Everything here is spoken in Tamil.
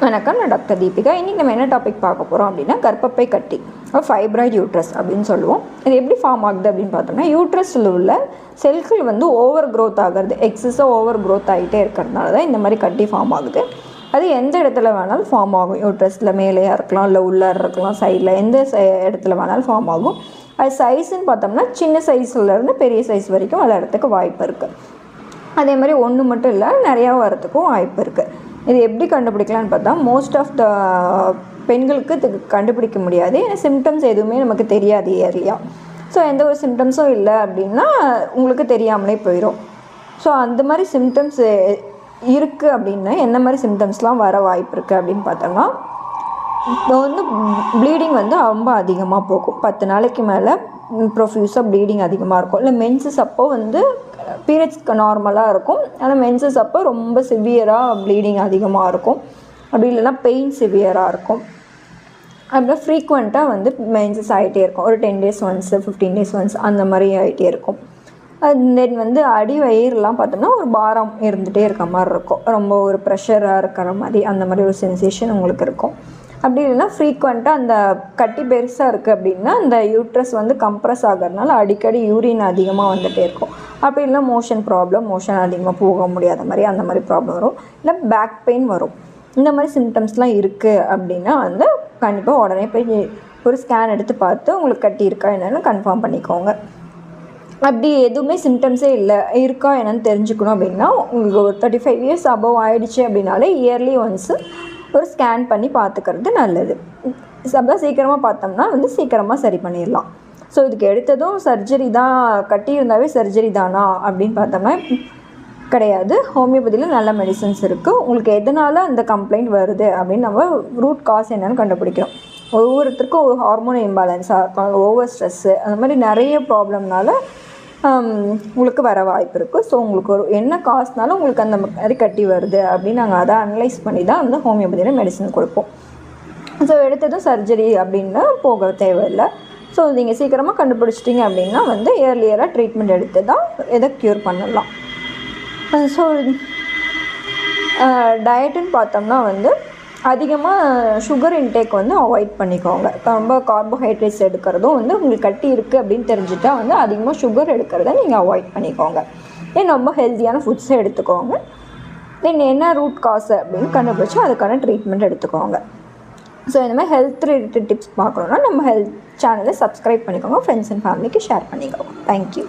வணக்கம் நான் டாக்டர் தீபிகா. இன்றைக்கி நம்ம என்ன டாபிக் பார்க்க போகிறோம் அப்படின்னா கர்ப்பப்பை கட்டி ஃபைப்ராய்ட் யூட்ரஸ் அப்படின்னு சொல்லுவோம். இது எப்படி ஃபார்ம் ஆகுது அப்படின்னு பார்த்தோம்னா யூட்ரஸில் உள்ள செல்கள் வந்து ஓவர் க்ரோத் ஆகிறது எக்ஸஸாக ஓவர் க்ரோத் ஆகிட்டே இருக்கிறதுனால தான் இந்த மாதிரி கட்டி ஃபார்ம் ஆகுது. அது எந்த இடத்துல வேணாலும் ஃபார்ம் ஆகும். யூட்ரஸில் மேலேயா இருக்கலாம் இல்லை உள்ளார இருக்கலாம் சைடில் எந்த இடத்துல வேணாலும் ஃபார்ம் ஆகும். அது சைஸ்ன்னு பார்த்தோம்னா சின்ன சைஸ்லேருந்து பெரிய சைஸ் வரைக்கும் வளரத்துக்கு வாய்ப்பு இருக்குது அதே மாதிரி ஒன்று மட்டும் இல்லை நிறையா வரத்துக்கும் வாய்ப்பு இருக்குது இது எப்படி கண்டுபிடிக்கலாம்னு பார்த்தா மோஸ்ட் ஆஃப் த பெண்களுக்கு இது கண்டுபிடிக்க முடியாது. ஏன்னா சிம்டம்ஸ் எதுவுமே நமக்கு தெரியாது இயர்லியாக ஸோ எந்த ஒரு சிம்டம்ஸும் இல்லை அப்படின்னா உங்களுக்கு தெரியாமலே போயிடும் ஸோ அந்த மாதிரி சிம்டம்ஸ் இருக்குது அப்படின்னா என்ன மாதிரி சிம்டம்ஸ்லாம் வர வாய்ப்பு இருக்குது அப்படின்னு பார்த்தோம்னா இப்போ வந்து ப்ளீடிங் வந்து ரொம்ப அதிகமாக போகும். பத்து நாளைக்கு மேலே ப்ரொஃப்யூஸாக ப்ளீடிங் அதிகமாக இருக்கும். இல்லை மென்சஸ் அப்போ வந்து பீரியட்ஸ் நார்மலாக இருக்கும். ஆனால் மென்சஸ் அப்போ ரொம்ப சிவியராக ப்ளீடிங் அதிகமாக இருக்கும். அப்படி இல்லைன்னா பெயின் சிவியராக இருக்கும். அப்புறம் ஃப்ரீக்வெண்ட்டாக வந்து மென்சஸ் ஆகிட்டே இருக்கும். ஒரு ten days once fifteen days once அந்த மாதிரி ஆகிட்டே இருக்கும். தென் வந்து அடி வயிறுலாம் பார்த்தோம்னா ஒரு பாரம் இருந்துகிட்டே இருக்க மாதிரி இருக்கும். ரொம்ப ஒரு ப்ரெஷராக இருக்கிற மாதிரி அந்த மாதிரி ஒரு சென்சேஷன் உங்களுக்கு இருக்கும். அப்படி இல்லைன்னா ஃப்ரீக்வெண்ட்டாக அந்த கட்டி பெருசாக இருக்குது அப்படின்னா அந்த யூட்ரஸ் வந்து கம்ப்ரஸ் ஆகிறதுனால அடிக்கடி யூரின் அதிகமாக வந்துகிட்டே இருக்கும். அப்படி இல்லை மோஷன் ப்ராப்ளம் மோஷன் அதிகமாக போக முடியாத மாதிரி அந்த மாதிரி ப்ராப்ளம் வரும். இல்லை பேக் பெயின் வரும். இந்த மாதிரி சிம்டம்ஸ்லாம் இருக்குது அப்படின்னா வந்து கண்டிப்பாக உடனே போய் ஒரு ஸ்கேன் எடுத்து பார்த்து உங்களுக்கு கட்டி இருக்கா என்னென்னு கன்ஃபார்ம் பண்ணிக்கோங்க. அப்படி எதுவுமே சிம்டம்ஸே இல்லை. இருக்கா என்னென்னு தெரிஞ்சுக்கணும் அப்படின்னா உங்களுக்கு ஒரு தேர்ட்டி ஃபைவ் இயர்ஸ் அபவ் ஆகிடுச்சு அப்படின்னாலே இயர்லி ஒன்ஸு ஒரு ஸ்கேன் பண்ணி பார்த்துக்கிறது நல்லது. சப்போஸ் சீக்கிரமாக பார்த்தோம்னா வந்து சீக்கிரமாக சரி பண்ணிடலாம். ஸோ இதுக்கு எடுத்ததும் சர்ஜரி தான் கட்டி இருந்தாவே சர்ஜரி தானா அப்படின்னு பார்த்தோம்னா கிடையாது. ஹோமியோபதியில் நல்ல மெடிசன்ஸ் இருக்குது உங்களுக்கு எதனால் அந்த கம்ப்ளைண்ட் வருது அப்படின்னு நம்ம ரூட் காஸ் என்னென்னு கண்டுபிடிக்கிறோம். ஒவ்வொருத்தருக்கும் ஒரு ஹார்மோன் இம்பேலன்ஸாக இருக்கும். ஓவர் ஸ்ட்ரெஸ்ஸு அந்த மாதிரி நிறைய ப்ராப்ளம்னால உங்களுக்கு வர வாய்ப்பு இருக்குது ஸோ உங்களுக்கு ஒரு என்ன காசுனாலும் உங்களுக்கு அந்த மாதிரி கட்டி வருது அப்படின்னு நாங்கள் அதை அனலைஸ் பண்ணி தான் வந்து ஹோமியோபதியில் மெடிசன் கொடுப்போம். ஸோ எடுத்ததும் சர்ஜரி அப்படின்னு போக தேவையில்லை. ஸோ நீங்கள் சீக்கிரமாக கண்டுபிடிச்சிட்டிங்க அப்படின்னா வந்து இயர்லியராக ட்ரீட்மெண்ட் எடுத்து தான் எதை க்யூர் பண்ணலாம். ஸோ டயட்டுன்னு பார்த்தோம்னா வந்து அதிகமாக சுகர் இன்டேக் வந்து அவாய்ட் பண்ணிக்கோங்க. ரொம்ப கார்போஹைட்ரேட்ஸ் எடுக்கிறதும் வந்து உங்களுக்கு கட்டி இருக்குது அப்படின்னு தெரிஞ்சுட்டா வந்து அதிகமாக சுகர் எடுக்கிறத நீங்கள் அவாய்ட் பண்ணிக்கோங்க. தென் ரொம்ப ஹெல்த்தியான ஃபுட்ஸை எடுத்துக்கோங்க. தென் என்ன ரூட் காசு அப்படின்னு கண்டுபிடிச்சி அதுக்கான ட்ரீட்மெண்ட் எடுத்துக்கோங்க. ஸோ இந்த மாதிரி ஹெல்த் ரிலேட்டட் டிப்ஸ் பார்க்கணுன்னா நம்ம ஹெல்த் சேனலை சப்ஸ்கிரைப் பண்ணிக்கோங்க. ஃப்ரெண்ட்ஸ் அண்ட் ஃபேமிலிக்கு ஷேர் பண்ணிக்கோங்க. Thank you